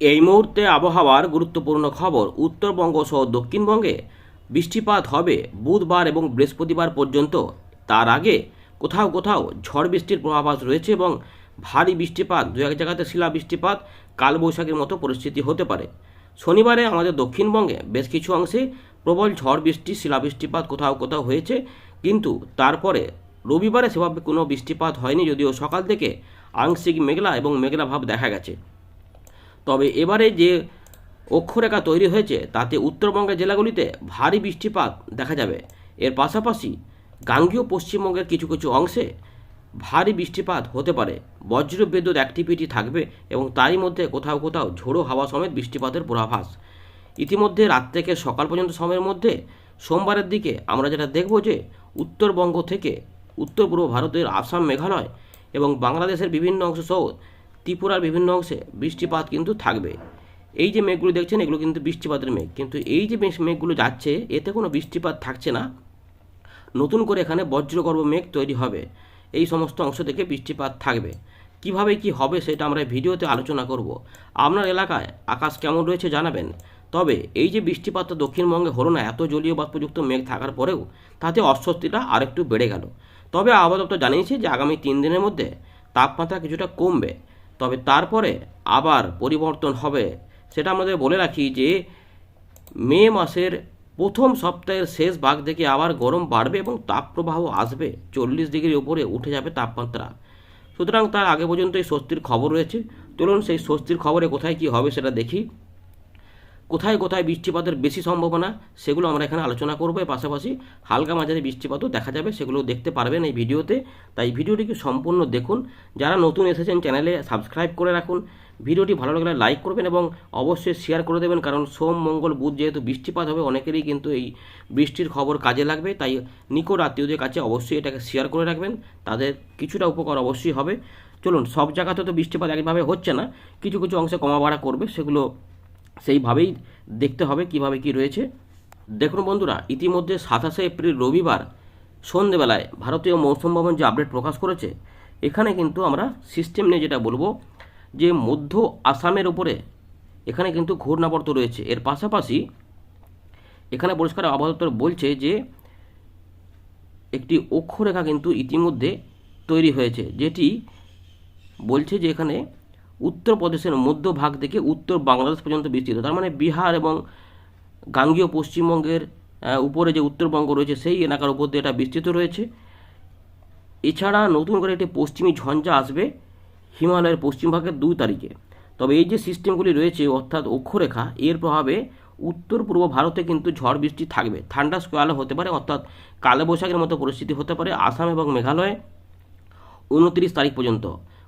এই মুহূর্তে আবহাওয়ার গুরুত্বপূর্ণ খবর উত্তরবঙ্গ সহ দক্ষিণবঙ্গে বৃষ্টিপাত হবে বুধবার এবং বৃহস্পতিবার পর্যন্ত। তার আগে কোথাও কোথাও ঝড় বৃষ্টির প্রভাবাস রয়েছে এবং ভারী বৃষ্টিপাত, দু এক জায়গাতে শিলা বৃষ্টিপাত, কালবৈশাখীর মতো পরিস্থিতি হতে পারে। শনিবারে আমাদের দক্ষিণবঙ্গে বেশ কিছু অংশে প্রবল ঝড় বৃষ্টি, শিলা বৃষ্টিপাত কোথাও কোথাও হয়েছে, কিন্তু তারপরে রবিবারে সেভাবে কোনো বৃষ্টিপাত হয়নি, যদিও সকাল থেকে আংশিক মেঘলা এবং মেঘলা ভাব দেখা গেছে। তবে এবারে যে অক্ষরেখা তৈরি হয়েছে, তাতে উত্তরবঙ্গের জেলাগুলিতে ভারী বৃষ্টিপাত দেখা যাবে। এর পাশাপাশি গাঙ্গীয় পশ্চিমবঙ্গের কিছু কিছু অংশে ভারী বৃষ্টিপাত হতে পারে। বজ্র বিদ্যুৎ অ্যাক্টিভিটি থাকবে এবং তারই মধ্যে কোথাও কোথাও ঝোড়ো হাওয়া সমেত বৃষ্টিপাতের পূর্বাভাস। ইতিমধ্যে রাত থেকে সকাল পর্যন্ত সময়ের মধ্যে সোমবারের দিকে আমরা যেটা দেখব যে উত্তরবঙ্গ থেকে উত্তর পূর্ব ভারতের আসাম, মেঘালয় এবং বাংলাদেশের বিভিন্ন অংশ সহ ত্রিপুরার বিভিন্ন অংশে বৃষ্টিপাত কিন্তু থাকবে। এই যে মেঘগুলো দেখছেন, এগুলো কিন্তু বৃষ্টিপাতের মেঘ। কিন্তু এই যে মেঘ- মেঘগুলো যাচ্ছে, এতে কোনো বৃষ্টিপাত থাকছে না। নতুন করে এখানে বজ্রগর্ভ মেঘ তৈরি হবে। এই সমস্ত অংশ থেকে বৃষ্টিপাত থাকবে। কীভাবে কি হবে সেটা আমরা ভিডিওতে আলোচনা করব। আপনার এলাকায় আকাশ কেমন রয়েছে জানাবেন। তবে এই যে বৃষ্টিপাতটা দক্ষিণবঙ্গে হলো না, এত জলীয় বাষ্পযুক্ত মেঘ থাকার পরেও তাতে অস্বস্তিটা আরেকটু বেড়ে গেল। তবে আবহাওয়া দপ্তর জানিয়েছে যে আগামী তিন দিনের মধ্যে তাপমাত্রা কিছুটা কমবে। তবে তারপরে আবার পরিবর্তন হবে। সেটা আমাদের বলে রাখি যে, মে মাসের প্রথম সপ্তাহের শেষ ভাগ থেকে আবার গরম বাড়বে এবং তাপপ্রবাহ আসবে। চল্লিশ ডিগ্রির উপরে উঠে যাবে তাপমাত্রা। সুতরাং তার আগে পর্যন্ত এই স্বস্তির খবর রয়েছে। চলুন সেই স্বস্তির খবরে কোথায় কি হবে সেটা দেখি। কোথায় কোথায় বৃষ্টিপাতের বেশি সম্ভাবনা, সেগুলো আমরা এখানে আলোচনা করব। এর পাশাপাশি হালকা মাঝারি বৃষ্টিপাতও দেখা যাবে সেগুলো দেখতে পারবেন এই ভিডিওতে। তাই ভিডিওটিকে সম্পূর্ণ দেখুন। যারা নতুন এসেছেন, চ্যানেলে সাবস্ক্রাইব করে রাখুন। ভিডিওটি ভালো লাগলে লাইক করবেন এবং অবশ্যই শেয়ার করে দেবেন, কারণ সোম, মঙ্গল, বুধ যেহেতু বৃষ্টিপাত হবে, অনেকেরই কিন্তু এই বৃষ্টির খবর কাজে লাগবে। তাই নিকট আত্মীয়দের কাছে অবশ্যই এটাকে শেয়ার করে রাখবেন। তাদের কিছুটা উপকার অবশ্যই হবে। চলুন, সব জায়গাতে তো বৃষ্টিপাত একইভাবে হচ্ছে না। কিছু কিছু অংশে কমা বাড়া করবে, সেগুলো সেইভাবেই দেখতে হবে কীভাবে কি রয়েছে। দেখুন বন্ধুরা, ইতিমধ্যে সাতাশে এপ্রিল রবিবার সন্ধেবেলায় ভারতীয় মৌসুম ভবন যে আপডেট প্রকাশ করেছে, এখানে কিন্তু আমরা সিস্টেম নিয়ে যেটা বলব যে মধ্য আসামের উপরে এখানে কিন্তু ঘূর্ণাবর্ত রয়েছে। এর পাশাপাশি এখানে পরিষ্কার আবহাওয়া বলছে যে একটি অক্ষরেখা কিন্তু ইতিমধ্যে তৈরি হয়েছে, যেটি বলছে যে এখানে উত্তরপ্রদেশের মধ্যভাগ থেকে উত্তর বাংলাদেশ পর্যন্ত বিস্তৃত। তার মানে বিহার এবং গাঙ্গীয় পশ্চিমবঙ্গের উপরে যে উত্তরবঙ্গ রয়েছে, সেই এলাকার উপর দিয়ে এটা বিস্তৃত রয়েছে। এছাড়া নতুন করে একটি পশ্চিমী ঝঞ্ঝা আসবে হিমালয়ের পশ্চিমভাগের দুই তারিখে। তবে এই যে সিস্টেমগুলি রয়েছে, অর্থাৎ অক্ষরেখা, এর প্রভাবে উত্তর পূর্ব ভারতে কিন্তু ঝড় বৃষ্টি থাকবে। ঠান্ডা স্কোয়ালে হতে পারে, অর্থাৎ কালবৈশাখের মতো পরিস্থিতি হতে পারে আসাম এবং মেঘালয়ে। উনত্রিশ তারিখ পর্যন্ত।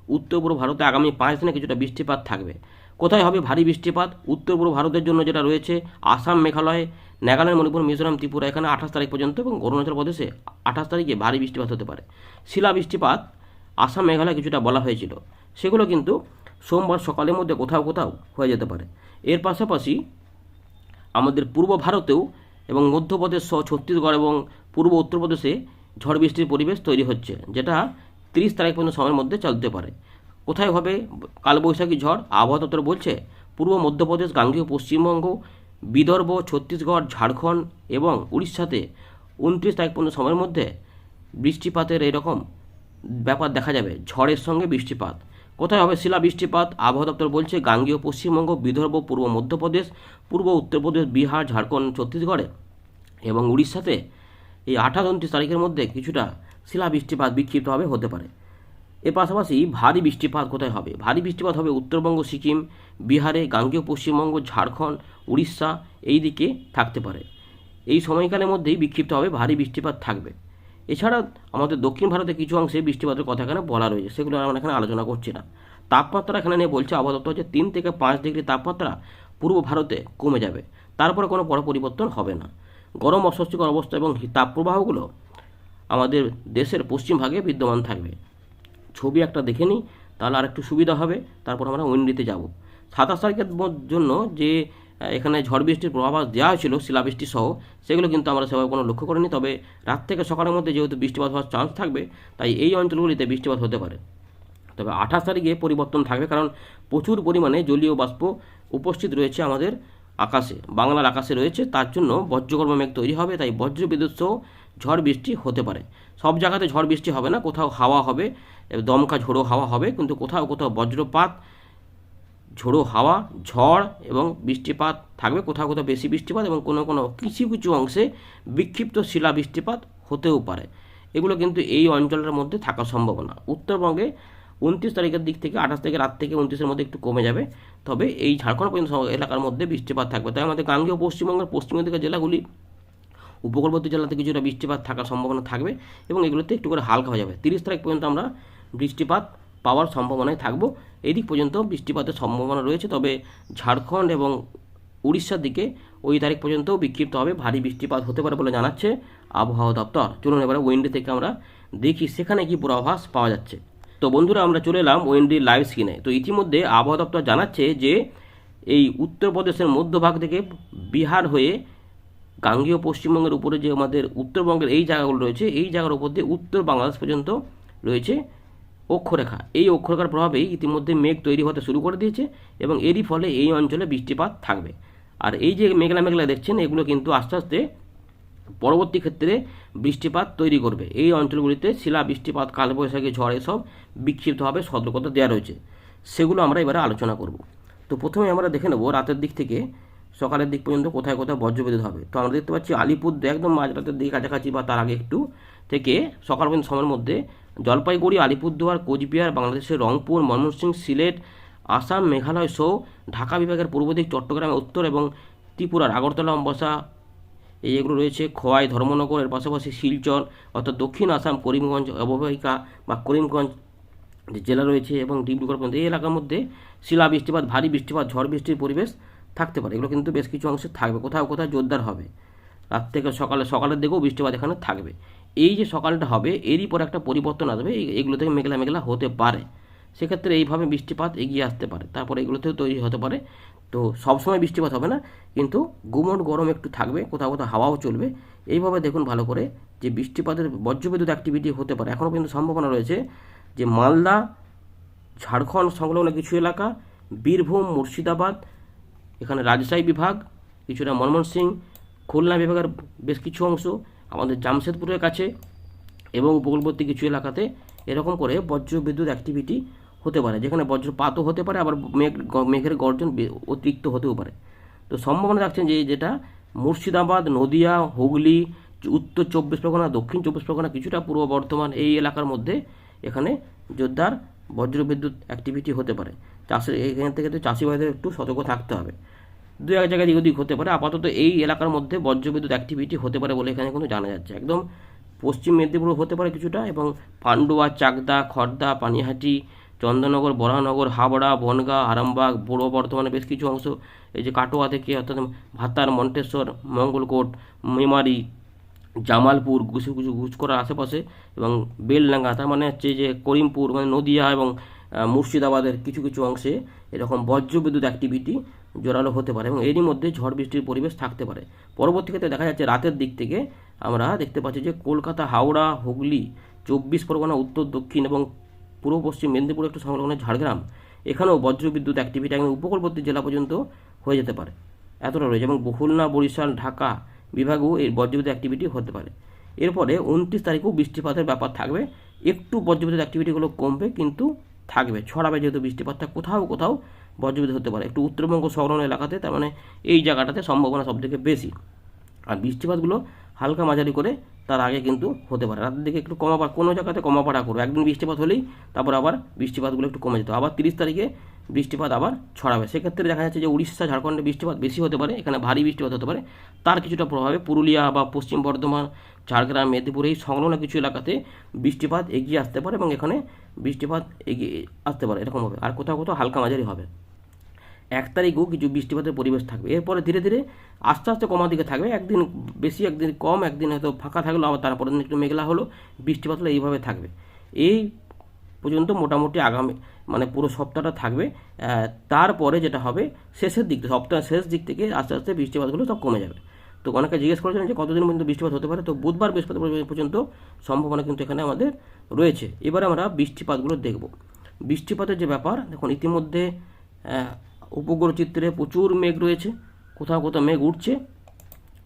উত্তর পূর্ব ভারতে আগামী পাঁচ দিনে কিছুটা বৃষ্টিপাত থাকবে। কোথায় হবে ভারী বৃষ্টিপাত? উত্তর পূর্ব ভারতের জন্য যেটা রয়েছে, আসাম, মেঘালয়, নাগাল্যান্ড, মণিপুর, মিজোরাম, ত্রিপুরা, এখানে আঠাশ তারিখ পর্যন্ত এবং অরুণাচল প্রদেশে আঠাশ তারিখে ভারী বৃষ্টিপাত হতে পারে। শিলা বৃষ্টিপাত আসাম, মেঘালয় কিছুটা বলা হয়েছিল। সেগুলো কিন্তু সোমবার সকালের মধ্যে কোথাও কোথাও হয়ে যেতে পারে। এর পাশাপাশি আমাদের পূর্ব ভারতেও এবং মধ্যপ্রদেশ সহ ছত্তিশগড় এবং পূর্ব উত্তরপ্রদেশে ঝড় বৃষ্টির পরিবেশ তৈরি হচ্ছে, যেটা তিরিশ তারিখ পর্যন্ত সময়ের মধ্যে চলতে পারে। কোথায় হবে? কালবৈশাখী ঝড়, আবহাওয়া দপ্তর বলছে, পূর্ব মধ্যপ্রদেশ, গাঙ্গেয়, পশ্চিমবঙ্গ, বিদর্ভ, ছত্তিশগড়, ঝাড়খণ্ড এবং উড়িষ্যাতে উনত্রিশ তারিখ পর্যন্ত সময়ের মধ্যে বৃষ্টিপাতের এরকম ব্যাপার দেখা যাবে। ঝড়ের সঙ্গে বৃষ্টিপাত। কোথায় হবে শিলা বৃষ্টিপাত আবহাওয়া দপ্তর বলছে, গাঙ্গীয়, পশ্চিমবঙ্গ, বিদর্ভ, পূর্ব মধ্যপ্রদেশ, পূর্ব উত্তরপ্রদেশ, বিহার, ঝাড়খণ্ড, ছত্তিশগড়ে এবং উড়িষ্যাতে এই আঠাশ, উনত্রিশ তারিখের মধ্যে কিছুটা শিলা বৃষ্টিপাত বিক্ষিপ্তভাবে হতে পারে। এর পাশাপাশি ভারী বৃষ্টিপাত কোথায় হবে? ভারী বৃষ্টিপাত হবে উত্তরবঙ্গ, সিকিম, বিহারে, গাঙ্গেয়, পশ্চিমবঙ্গ, ঝাড়খণ্ড, উড়িষ্যা, এই দিকে থাকতে পারে। এই সময়কালের মধ্যেই বিক্ষিপ্তভাবে ভারী বৃষ্টিপাত থাকবে। এছাড়া আমাদের দক্ষিণ ভারতে কিছু অংশে বৃষ্টিপাতের কথা এখানে বলা রয়েছে, সেগুলো আমরা এখানে আলোচনা করছি না। তাপমাত্রা এখানে নিয়ে বলছে, আবহাওয়া দপ্তর যে তিন থেকে পাঁচ ডিগ্রি তাপমাত্রা পূর্ব ভারতে কমে যাবে। তারপরে কোনো বড় পরিবর্তন হবে না। গরম, অস্বস্তিকর অবস্থা এবং তাপপ্রবাহগুলো আমাদের দেশের পশ্চিম ভাগে বিদ্যমান থাকবে। ছবি একটা দেখে নিই, তাহলে আর একটু সুবিধা হবে, তারপর আমরা উইন্ডিতে যাব। সাতাশ তারিখের জন্য যে এখানে ঝড় বৃষ্টির প্রভাবাস দেওয়া হয়েছিল শিলাবৃষ্টি সহ, সেগুলো কিন্তু আমরা সেভাবে কোনো লক্ষ্য করিনি, তবে রাত থেকে সকালের মধ্যে যেহেতু বৃষ্টিপাত হওয়ার চান্স থাকবে, তাই এই অঞ্চলগুলিতে বৃষ্টিপাত হতে পারে। তবে আঠাশ তারিখে পরিবর্তন থাকবে, কারণ প্রচুর পরিমাণে জলীয় বাষ্প উপস্থিত রয়েছে আমাদের আকাশে, বাংলার আকাশে রয়েছে, তার জন্য বজ্রকর্ম মেঘ তৈরি হবে, তাই বজ্র বিদ্যুৎ সহ ঝড় বৃষ্টি হতে পারে। সব জায়গাতে ঝড় বৃষ্টি হবে না, কোথাও হাওয়া হবে, দমকা ঝোড়ো হাওয়া হবে, কিন্তু কোথাও কোথাও বজ্রপাত, ঝোড়ো হাওয়া, ঝড় এবং বৃষ্টিপাত থাকবে, কোথাও কোথাও বেশি বৃষ্টিপাত এবং কোনো কোনো কিছু কিছু অংশে বিক্ষিপ্ত শিলা বৃষ্টিপাত হতেও পারে। এগুলো কিন্তু এই অঞ্চলের মধ্যে থাকার সম্ভাবনা উত্তরবঙ্গে উনত্রিশ তারিখের দিক থেকে, আঠাশ থেকে রাত থেকে উনত্রিশের মধ্যে একটু কমে যাবে। তবে এই ঝাড়খণ্ড পর্যন্ত এলাকার মধ্যে বৃষ্টিপাত থাকবে। তাই আমাদের গাঙ্গেয় পশ্চিমবঙ্গের পশ্চিমের দিকের জেলাগুলি, উপকূলবর্তী জেলাতে কিছুটা বৃষ্টিপাত থাকার সম্ভাবনা থাকবে এবং এগুলোতে একটু করে হালকা হয়ে যাবে। তিরিশ তারিখ পর্যন্ত আমরা বৃষ্টিপাত পাওয়ার সম্ভাবনায় থাকব। এই দিক পর্যন্ত বৃষ্টিপাতের সম্ভাবনা রয়েছে, তবে ঝাড়খণ্ড এবং উড়িষ্যার দিকে ওই তারিখ পর্যন্ত বিক্ষিপ্ত হবে। ভারী বৃষ্টিপাত হতে পারে বলে জানাচ্ছে আবহাওয়া দপ্তর। চলুন এবারে উইন্ডে থেকে আমরা দেখি সেখানে কি পূর্বাভাস পাওয়া যাচ্ছে। তো বন্ধুরা, আমরা চলে এলাম ওয়েন্ডি লাইভ স্ক্রিনে তো ইতিমধ্যে আবহাওয়া দপ্তর জানাচ্ছে যে, এই উত্তরপ্রদেশের মধ্যভাগ থেকে বিহার হয়ে গাঙ্গেয় পশ্চিমবঙ্গের উপরে যে আমাদের উত্তরবঙ্গের এই জায়গাগুলো রয়েছে, এই জায়গার উপর দিয়ে উত্তর বাংলাদেশ পর্যন্ত রয়েছে অক্ষরেখা। এই অক্ষরেখার প্রভাবেই ইতিমধ্যে মেঘ তৈরি হতে শুরু করে দিয়েছে এবং এরই ফলে এই অঞ্চলে বৃষ্টিপাত থাকবে। আর এই যে মেঘলা মেঘলা দেখছেন, এগুলো কিন্তু আস্তে আস্তে পরবর্তী ক্ষেত্রে বৃষ্টিপাত তৈরি করবে। এই অঞ্চলগুলিতে শিলা, বৃষ্টিপাত, কালবৈশাখী ঝড় এসব বিক্ষিপ্তভাবে সতর্কতা দেওয়া রয়েছে। সেগুলো আমরা এবারে আলোচনা করব। তো প্রথমে আমরা দেখে নেব রাতের দিক থেকে সকালের দিক পর্যন্ত কোথায় কোথায় বজ্রবিদ্যুৎ হবে। তো আমরা দেখতে পাচ্ছি আলিপুর একদম মাঝরাতের দিকে কাছাকাছি বা তার আগে একটু থেকে সকাল পর্যন্ত সময়ের মধ্যে জলপাইগুড়ি, আলিপুরদুয়ার, কোচবিহার, বাংলাদেশের রংপুর ময়মনসিংহ সিলেট, আসাম, মেঘালয় সহ ঢাকা বিভাগের পূর্ব দিক চট্টগ্রামের উত্তর এবং ত্রিপুরার আগরতলা, অম্বসা এই এগুলো রয়েছে খোয়াই ধর্মনগর, এর পাশাপাশি শিলচর, অর্থাৎ দক্ষিণ আসাম, করিমগঞ্জ, অববাহিকা বা করিমগঞ্জ যে জেলা রয়েছে এবং ডিব্রুগড় পর্যন্ত। এই এলাকার মধ্যে শিলা বৃষ্টিপাত, ভারী বৃষ্টিপাত, ঝড় বৃষ্টির পরিবেশ থাকতে পারে। এগুলো কিন্তু বেশ কিছু অংশে থাকবে। কোথাও কোথাও জোরদার হবে। রাত থেকে সকালে, সকালের দিকেও বৃষ্টিপাত এখানে থাকবে। এই যে সকালটা হবে, এরই পর একটা পরিবর্তন আসবে। এগুলো থেকে মেঘলা মেঘলা হতে পারে। সেক্ষেত্রে এইভাবে বৃষ্টিপাত এগিয়ে আসতে পারে। তারপরে এগুলোতেও তৈরি হতে পারে। তো সবসময় বৃষ্টিপাত হবে না, কিন্তু গুমট গরম একটু থাকবে, কোথাও কোথাও হাওয়াও চলবে। এইভাবে দেখুন ভালো করে যে বৃষ্টিপাতের বজ্রবিদ্যুৎ অ্যাক্টিভিটি হতে পারে। এখনও কিন্তু সম্ভাবনা রয়েছে যে মালদা, ঝাড়খণ্ড সংলগ্ন কিছু এলাকা, বীরভূম, মুর্শিদাবাদ, এখানে রাজশাহী বিভাগ, কিছুটা ময়মনসিংহ খুলনা বিভাগের বেশ কিছু অংশ, আমাদের জামশেদপুরের কাছে এবং উপকূলবর্তী কিছু এলাকাতে এরকম করে বজ্র বিদ্যুৎ অ্যাক্টিভিটি হতে পারে, যেখানে বজ্রপাতও হতে পারে, আবার মেঘ মেঘের গর্জন অতিরিক্ত হতেও পারে। তো সম্ভাবনা রাখছেন যে, যেটা মুর্শিদাবাদ, নদিয়া, হুগলি উত্তর চব্বিশ পরগনা, দক্ষিণ চব্বিশ পরগনা কিছুটা পূর্ব বর্ধমান এই এলাকার মধ্যে এখানে জোরদার বজ্রবিদ্যুৎ অ্যাক্টিভিটি হতে পারে। চাষের এখান থেকে তো চাষি ভাইদের একটু সতর্ক থাকতে হবে। দু এক জায়গায় দিক হতে পারে, আপাতত এই এলাকার মধ্যে বজ্রবিদ্যুৎ অ্যাক্টিভিটি হতে পারে বলে এখানে কিন্তু জানা যাচ্ছে। একদম পশ্চিম মেদিনীপুর হতে পারে কিছুটা, এবং পান্ডুয়া, চাকদা, খর্দা, পানিহাটি চন্দননগর বরানগর হাবড়া, বনগাঁ, আরামবাগ, পূর্ব বর্ধমানের বেশ কিছু অংশ। এই যে কাটোয়া থেকে অর্থাৎ ভাতার, মন্টেশ্বর, মঙ্গলকোট, মেমারি, জামালপুর গুছু গুছু গুচকরার আশেপাশে এবং বেলডাঙ্গা, তার মানে হচ্ছে যে করিমপুর মানে নদিয়া এবং মুর্শিদাবাদের কিছু কিছু অংশে এরকম বজ্রবিদ্যুৎ অ্যাক্টিভিটি জোরালো হতে পারে এবং এরই মধ্যে ঝড় বৃষ্টির পরিবেশ থাকতে পারে। পরবর্তী ক্ষেত্রে দেখা যাচ্ছে রাতের দিক থেকে আমরা দেখতে পাচ্ছি যে কলকাতা, হাওড়া, হুগলি, চব্বিশ পরগনা, উত্তর, দক্ষিণ এবং পূর্ব পশ্চিম মেদিনীপুর একটু সংলগ্ন ঝাড়গ্রাম, এখানেও বজ্রবিদ্যুৎ অ্যাক্টিভিটি একদম উপকূলবর্তী জেলা পর্যন্ত হয়ে যেতে পারে। এতটা রয়েছে এবং বহুলনা বরিশাল, ঢাকা বিভাগেও এই বজ্রবিদ্যুৎ অ্যাক্টিভিটি হতে পারে। এরপরে উনত্রিশ তারিখেও বৃষ্টিপাতের ব্যাপার থাকবে। একটু বজ্রবিদ্যুৎ অ্যাক্টিভিটিগুলো কমবে কিন্তু থাকবে। ছড়াবে যেহেতু বৃষ্টিপাতটা কোথাও কোথাও বজ্রবিদ্যুৎ হতে পারে। একটু উত্তরবঙ্গ সংলগ্ন এলাকাতে, তার মানে এই জায়গাটাতে সম্ভাবনা সবথেকে বেশি। আর বৃষ্টিপাতগুলো হালকা মাঝারি করে তার আগে কিন্তু হতে পারে। রাতের দিকে একটু কমা কোনো জায়গাতে কমা পাড়া করবে একদিন বৃষ্টিপাত হলেই তারপর আবার বৃষ্টিপাতগুলো একটু কমে যেত। আবার তিরিশ তারিখে বৃষ্টিপাত আবার ছড়াবে। সেক্ষেত্রে দেখা যাচ্ছে যে উড়িষ্যা, ঝাড়খণ্ডে বৃষ্টিপাত বেশি হতে পারে, এখানে ভারী বৃষ্টিপাত হতে পারে। তার কিছুটা প্রভাবে পুরুলিয়া বা পশ্চিম বর্ধমান, ঝাড়গ্রাম, মেদিনীপুর এই সংলগ্ন কিছু এলাকাতে বৃষ্টিপাত এগিয়ে আসতে পারে এবং এখানে বৃষ্টিপাত এগিয়ে আসতে পারে এরকম হবে আর কোথাও কোথাও হালকা মাঝারি হবে। এক তারিখও কিছু বৃষ্টিপাতের পরিবেশ থাকবে। এরপরে ধীরে ধীরে আস্তে আস্তে কমার দিকে থাকবে। একদিন বেশি, একদিন কম, একদিন হয়তো ফাঁকা থাকল আবার তারপরের দিন একটু মেঘলা হলো বৃষ্টিপাত হলো এইভাবে থাকবে। এই পর্যন্ত মোটামুটি আগামী মানে পুরো সপ্তাহটা থাকবে। তারপরে যেটা হবে, শেষের দিক থেকে সপ্তাহের শেষ দিক থেকে আস্তে আস্তে বৃষ্টিপাতগুলো সব কমে যাবে। তো অনেকে জিজ্ঞেস করেছিলেন যে কতদিন পর্যন্ত বৃষ্টিপাত হতে পারে? তো বুধবার বৃহস্পতিবার পর্যন্ত সম্ভাবনা কিন্তু এখানে আমাদের রয়েছে। এবার আমরা বৃষ্টিপাতগুলো দেখব। বৃষ্টিপাতের যে ব্যাপার, দেখুন ইতিমধ্যে উপগ্রহ চিত্রে প্রচুর মেঘ রয়েছে, কোথাও কোথাও মেঘ উঠছে।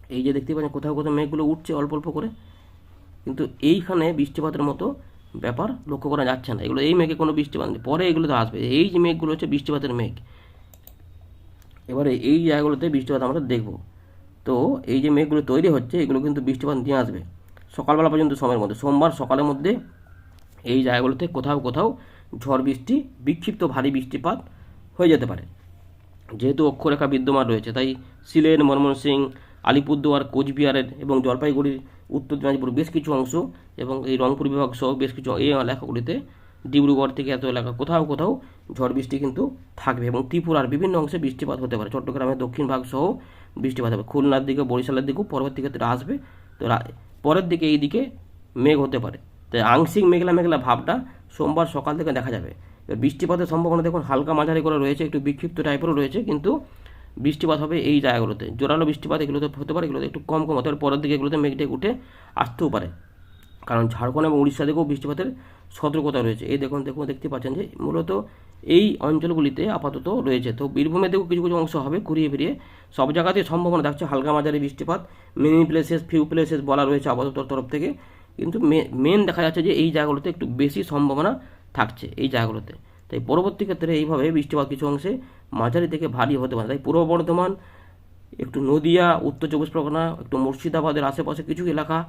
এই যে দেখতে পাচ্ছেন, কোথাও কোথাও মেঘগুলো উঠছে অল্প অল্প করে। কিন্তু এইখানে বৃষ্টিপাতের মতো ব্যাপার লক্ষ্য করা যাচ্ছে না। এগুলো এই মেঘে কোনো বৃষ্টিপাত নেই। পরে এগুলো তো আসবে। এই যে মেঘগুলো হচ্ছে বৃষ্টিপাতের মেঘ। এবারে এই জায়গাগুলোতে বৃষ্টিপাত আমরা দেখব। তো এই যে মেঘগুলো তৈরি হচ্ছে, এগুলো কিন্তু বৃষ্টিপাত নিয়ে আসবে। সকালবেলা পর্যন্ত সময়ের মধ্যে, সোমবার সকালের মধ্যে এই জায়গাগুলোতে কোথাও কোথাও ঝড় বৃষ্টি, বিক্ষিপ্ত ভারী বৃষ্টিপাত হয়ে যেতে পারে। যেহেতু অক্ষরেখা বিদ্যমান রয়েছে, তাই সিলেট ময়মনসিংহ আলিপুরদুয়ার, কোচবিহারের এবং জলপাইগুড়ির উত্তর দিনাজপুর বেশ কিছু অংশ এবং এই রংপুর বিভাগ সহ বেশ কিছু এই এলাকাগুলিতে ডিব্রুগড় থেকে এত এলাকা কোথাও কোথাও ঝড় বৃষ্টি কিন্তু থাকবে এবং ত্রিপুরার বিভিন্ন অংশে বৃষ্টিপাত হতে পারে। চট্টগ্রামের দক্ষিণ ভাগ সহ বৃষ্টিপাত হবে। খুলনার দিকে বরিশালের দিকেও পরবর্তী ক্ষেত্রে আসবে। তো পরের দিকে এই দিকে মেঘ হতে পারে। তাই আংশিক মেঘলা মেঘলা ভাবটা সোমবার সকাল থেকে দেখা যাবে। বৃষ্টিপাতের সম্ভাবনা দেখুন, হালকা মাঝারি করে রয়েছে, একটু বিক্ষিপ্ত টাইপেরও রয়েছে, কিন্তু বৃষ্টিপাত হবে এই জায়গাগুলোতে। জোরালো বৃষ্টিপাত এগুলোতে হতে পারে, এগুলোতে একটু কম কম হতে পারে, পরের দিকে এগুলোতে মেঘ উঠে আসতেও পারে। কারণ ঝাড়খণ্ড এবং উড়িষ্যা দিকেও বৃষ্টিপাতের সতর্কতা রয়েছে। এই দেখুন দেখুন, দেখতে পাচ্ছেন যে মূলত এই অঞ্চলগুলিতে আপাতত রয়েছে। তো বীরভূমের দিকেও কিছু কিছু অংশ হবে ঘুরিয়ে ফিরিয়ে। সব জায়গাতেই সম্ভাবনা থাকছে, হালকা মাঝারি বৃষ্টিপাত। মেনি প্লেসেস ফিউ প্লেসেস বলা রয়েছে আপাতত তরফ থেকে। কিন্তু মেন দেখা যাচ্ছে যে এই জায়গাগুলোতে একটু বেশি সম্ভাবনা থাকছে এই জায়গাগুলোতে। তাই পরবর্তী ক্ষেত্রে এইভাবে বৃষ্টিপাত কিছু অংশে মাঝারি থেকে ভারী হতে পারে। তাই পূর্ব বর্ধমান, একটু নদিয়া, উত্তর চব্বিশ পরগনা, একটু মুর্শিদাবাদের আশেপাশে কিছু এলাকা,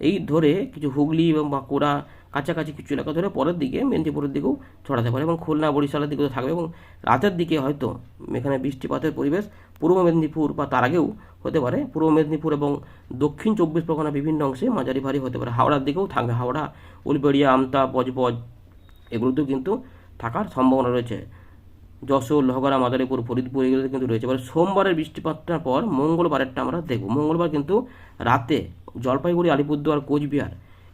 এই ধরে কিছু হুগলি এবং বাঁকুড়া কাছাকাছি কিছু এলাকা ধরে পরের দিকে, মেদিনীপুরের দিকেও ছড়াতে পারে এবং খুলনা, বরিশালের দিকেও থাকবে এবং রাতের দিকে হয়তো এখানে বৃষ্টিপাতের পরিবেশ পূর্ব মেদিনীপুর বা তার আগেও হতে পারে। পূর্ব মেদিনীপুর এবং দক্ষিণ চব্বিশ পরগনা বিভিন্ন অংশে মাঝারি ভারী হতে পারে। হাওড়ার দিকেও থাকবে। হাওড়া, উলবেড়িয়া, আমতা, বজবজ এগুলোতেও কিন্তু থাকার সম্ভাবনা রয়েছে। যশোর, লহগড়া, মাদারীপুর, ফরিদপুর এগুলোতে কিন্তু রয়েছে। এবার সোমবারের বৃষ্টিপাতটার পর মঙ্গলবারেরটা আমরা দেখব। মঙ্গলবার কিন্তু রাতে জলপাইগুড়ি, আলিপুরদুয়ার, কোচবিহার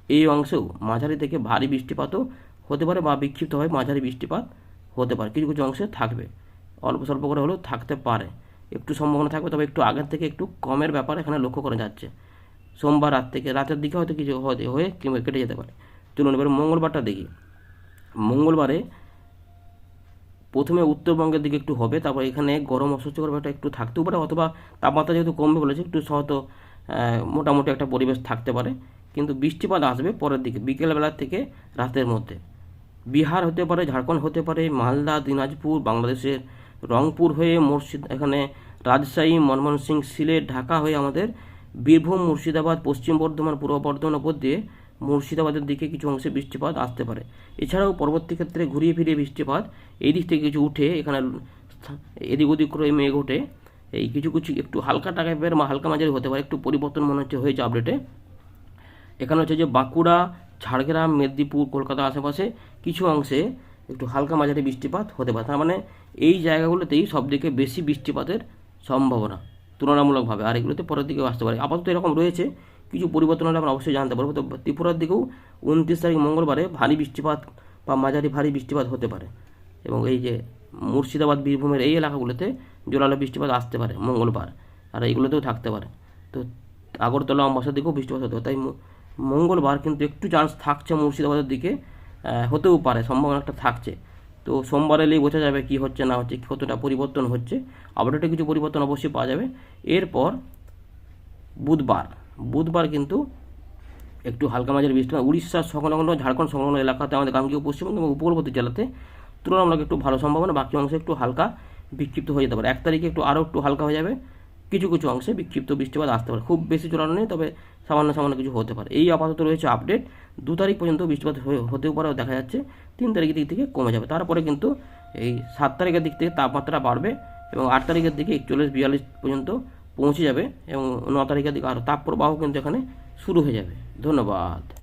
এই অংশেও মাঝারি থেকে ভারী বৃষ্টিপাতও হতে পারে বা বিক্ষিপ্তভাবে মাঝারি বৃষ্টিপাত হতে পারে। কিছু কিছু অংশে থাকবে। অল্প স্বল্প করে হলেও থাকতে পারে। একটু সম্ভাবনা থাকবে, তবে একটু আগের থেকে একটু কমের ব্যাপার এখানে লক্ষ্য করা যাচ্ছে। সোমবার রাত থেকে, রাতের দিকে হয়তো কিছু হয়ে কেটে যেতে পারে। চলুন এবার মঙ্গলবারটা দেখি। মঙ্গলবারে প্রথমে উত্তরবঙ্গের দিকে একটু হবে, তারপর এখানে গরম অস্বস্তিকর ব্যাপারটা একটু থাকতেও পারে, অথবা তাপমাত্রা যেহেতু কমবে বলেছে, একটু হয়তো মোটামুটি একটা পরিবেশ থাকতে পারে। কিন্তু বৃষ্টিপাত আসবে পরের দিকে, বিকেলবেলা থেকে রাতের মধ্যে। বিহার হতে পারে, ঝাড়খণ্ড হতে পারে, মালদা, দিনাজপুর, বাংলাদেশের রংপুর হয়ে মুর্শিদ, এখানে রাজশাহী, ময়মনসিংহ, সিলেট, ঢাকা হয়ে আমাদের বীরভূম, মুর্শিদাবাদ, পশ্চিম বর্ধমান, পূর্ব বর্ধমান, উপর দিয়ে মুর্শিদাবাদের দিকে কিছু অংশে বৃষ্টিপাত আসতে পারে। এছাড়াও পরবর্তী ক্ষেত্রে ঘুরিয়ে ফিরিয়ে বৃষ্টিপাত এই দিক থেকে কিছু উঠে এখানে এদিক ওদিক করে মেঘ ওঠে। এই কিছু কিছু একটু হালকা টাইপের হালকা মাঝারি হতে পারে, একটু পরিবর্তন মনে হচ্ছে, হয়েছে আপডেটে এখানে হচ্ছে যে বাঁকুড়া, ঝাড়গ্রাম, মেদিনীপুর, কলকাতা আশেপাশে কিছু অংশে একটু হালকা মাঝারি বৃষ্টিপাত হতে পারে। তার মানে এই জায়গাগুলোতেই সবদিকে বেশি বৃষ্টিপাতের সম্ভাবনা তুলনামূলকভাবে, আর এগুলোতে পরের দিকেও আসতে পারে। আপাতত এরকম রয়েছে। কিছু পরিবর্তন হলে আমরা অবশ্যই জানতে পারব। তো ত্রিপুরার দিকেও উনত্রিশ তারিখ মঙ্গলবারে ভারী বৃষ্টিপাত বা মাঝারি ভারী বৃষ্টিপাত হতে পারে এবং এই যে মুর্শিদাবাদ, বীরভূমের এই এলাকাগুলোতে জোরালো বৃষ্টিপাত আসতে পারে মঙ্গলবার আর এইগুলোতেও থাকতে পারে। তো আগরতলা আমবাসার দিকেও বৃষ্টিপাত হতে পারে। তাই মঙ্গলবার কিন্তু একটু চান্স থাকছে মুর্শিদাবাদের দিকে হতেও পারে, সম্ভাবনা একটা থাকছে। তো সোমবার এলেই বোঝা যাবে কি হচ্ছে, না হচ্ছে, কতটা পরিবর্তন হচ্ছে। আপডেটে কিছু পরিবর্তন অবশ্যই পাওয়া যাবে। এরপর বুধবার বুধবার কিন্তু একটু হালকা মাঝারি বৃষ্টি। উড়িষ্যার সংলগ্ন, ঝাড়খণ্ড সংলগ্ন এলাকাতে আমাদের গাঙ্গীয় পশ্চিমবঙ্গ এবং উপকূলবর্তী জেলাতে তুলনামূলক একটু ভালো সম্ভাবনা, বাকি অংশে একটু হালকা বিক্ষিপ্ত হয়ে যেতে পারে। এক তারিখে একটু আরও একটু হালকা হয়ে যাবে, কিছু কিছু অংশে বিক্ষিপ্ত বৃষ্টিপাত আসতে পারে। খুব বেশি জোরালো নেই, তবে সামান্য সামান্য কিছু হতে পারে। এই আপাতত রয়েছে আপডেট। দু তারিখ পর্যন্ত বৃষ্টিপাত হতেও পারে দেখা যাচ্ছে তিন তারিখের দিক থেকে কমে যাবে। তারপরে কিন্তু এই সাত তারিখের দিক থেকে তাপমাত্রা বাড়বে এবং আট তারিখের দিকে একচল্লিশ, বিয়াল্লিশ পর্যন্ত পৌঁছে যাবে এবং ন তারিখের দিকে আরও তাপপ্রবাহ কিন্তু এখানে শুরু হয়ে যাবে। ধন্যবাদ।